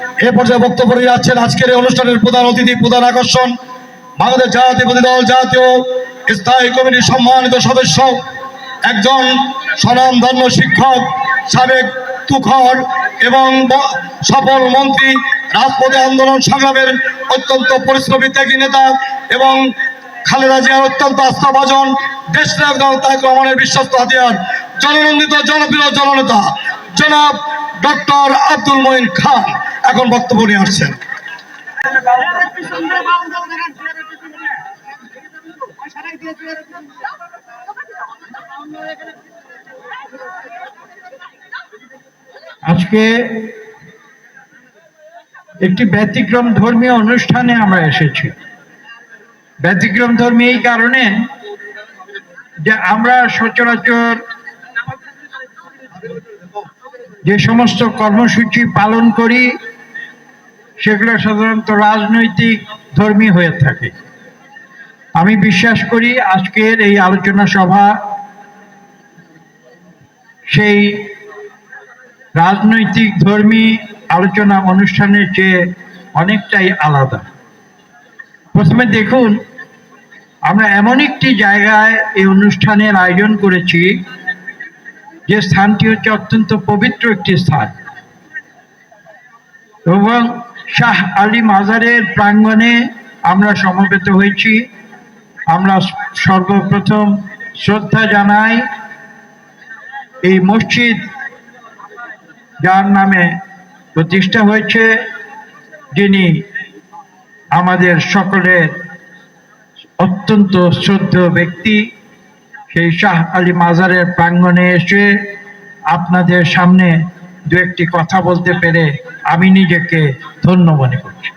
এ পর্যায়ে বক্তব্য নিয়ে যাচ্ছেন আজকের এই অনুষ্ঠানের প্রধান অতিথি, প্রধান আকর্ষণ, বাংলাদেশ জাতীয়বাদী দল, জাতীয় স্থায়ী কমিটির সম্মানিত সদস্য, একজন স্বনামধন্য শিক্ষক, সাবেক তুখর এবং সফল মন্ত্রী, রাজপথে আন্দোলন সংগ্রামের অত্যন্ত পরিশ্রমী ত্যাগী নেতা এবং খালেদা জিয়ার অত্যন্ত আস্থাভাজন দেশ নায়ক তারেক রহমানের বিশ্বস্ত হাতিয়ার, জননন্দিত, জনপ্রিয় জননেতা। জনাব ডক্টর আব্দুল মঈন খান এখন বক্তব্য নিয়ে আসছেন। আজকে একটি ব্যতিক্রম ধর্মীয় অনুষ্ঠানে আমরা এসেছি। ব্যতিক্রম ধর্মী এই কারণে যে আমরা সচরাচর যে সমস্ত কর্মসূচি পালন করি, সেগুলো সাধারণত রাজনৈতিক ধর্মী হয়ে থাকে। আমি বিশ্বাস করি আজকের এই আলোচনা সভা সেই রাজনৈতিক ধর্মী আলোচনা অনুষ্ঠানের চেয়ে অনেকটাই আলাদা। প্রথমে দেখুন, আমরা এমন একটি জায়গায় এই অনুষ্ঠানের আয়োজন করেছি যে স্থানটি হচ্ছে অত্যন্ত পবিত্র একটি স্থান। এবং শাহ আলী মাজারের প্রাঙ্গণে আমরা সমবেত হয়েছি। আমরা সর্বপ্রথম শ্রদ্ধা জানাই এই মসজিদ যার নামে প্রতিষ্ঠা হয়েছে, যিনি আমাদের সকলের অত্যন্ত শ্রদ্ধেয় ব্যক্তি। সেই শাহ আলী মাজারের প্রাঙ্গণে এসে আপনাদের সামনে দু একটি কথা বলতে পেরে আমি নিজেকে ধন্য মনে করছি।